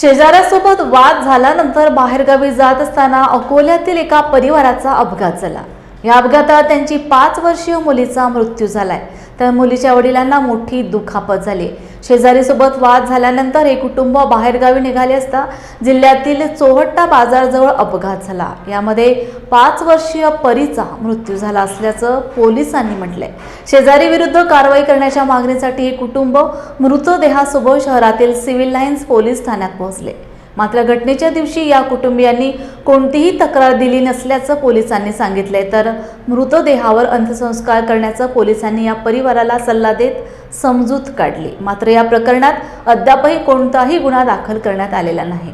शेजाऱ्यासोबत वाद झाल्यानंतर बाहेरगावी जात असताना अकोल्यातील एका परिवाराचा अपघात झाला. या अपघातात त्यांची पाच वर्षीय मुलीचा मृत्यू झालाय. तर मुलीच्या वडिलांना मोठी दुखापत झाली. शेजारीसोबत वाद झाल्यानंतर हे कुटुंब बाहेरगावी निघाले असता जिल्ह्यातील चोहट्टा बाजारजवळ अपघात झाला. यामध्ये पाच वर्षीय परीचा मृत्यू झाला असल्याचं पोलिसांनी म्हटलंय. शेजारी विरुद्ध कारवाई करण्याच्या मागणीसाठी हे कुटुंब मृतदेहासोबत शहरातील सिव्हिल लाईन्स पोलीस ठाण्यात पोहोचले. मात्र घटनेच्या दिवशी या कुटुंबियांनी कोणतीही तक्रार दिली नसल्याचं पोलिसांनी सांगितलंय. तर मृतदेहावर अंत्यसंस्कार करण्याचा पोलिसांनी या परिवाराला सल्ला देत समजूत काढली. मात्र या प्रकरणात अद्यापही कोणताही गुन्हा दाखल करण्यात आलेला नाही.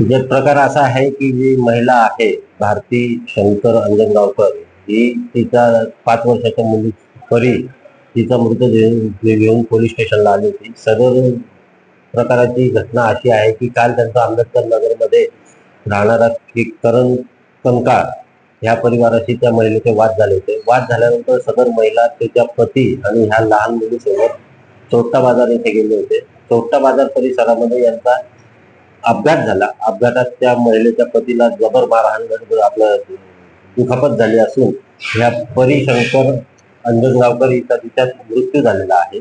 जे प्रकार असा आहे की जी महिला आहे भारती शंकर अंजनगावकर ही तिचा पाच वर्षाच्या मुली परी तिचा मृतदेह घेऊन पोलीस स्टेशनला आली होती. सदर प्रकाराची घटना अशी आहे की काल त्यांचा आंबेडकर नगरमध्ये राहणारा एक करण कंकाळ ह्या परिवाराशी त्या महिलेचे वाद झाले होते. वाद झाल्यानंतर सदर महिला त्याच्या पती आणि ह्या लहान मुलीसोबत चोट्टा बाजार येथे गेले होते. चोट्टा बाजार परिसरामध्ये यांचा अपघात झाला. अपघातात त्या महिलेच्या पतीला जबर मारहाण आपलं दुखापत झाली असून ह्या परिशंकर अंजनगावकर हिचा तिच्यात मृत्यू झालेला आहे.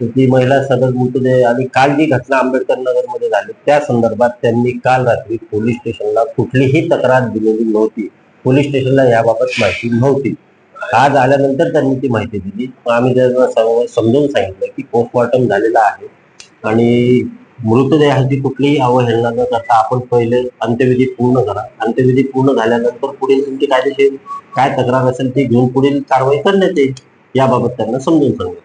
ती महिला सदर मृतदेह आणि काल जी घटना आंबेडकर नगरमध्ये झाली. त्या संदर्भात त्यांनी काल रात्री पोलीस स्टेशनला कुठलीही तक्रार दिलेली नव्हती. पोलीस स्टेशनला याबाबत माहिती नव्हती. आज आल्यानंतर त्यांनी ती माहिती दिली. आम्ही त्यांना समजून सांगितलं की पोस्टमॉर्टम झालेला आहे आणि मृतदेहाची कुठलीही अवहेलना न करता आपण पहिले अंत्यविधी पूर्ण करा. अंत्यविधी पूर्ण झाल्यानंतर पुढील तुमची कायदेशीर काय तक्रार असेल ती घेऊन पुढील कारवाई करण्यात येईल. याबाबत त्यांना समजून सांगितलं.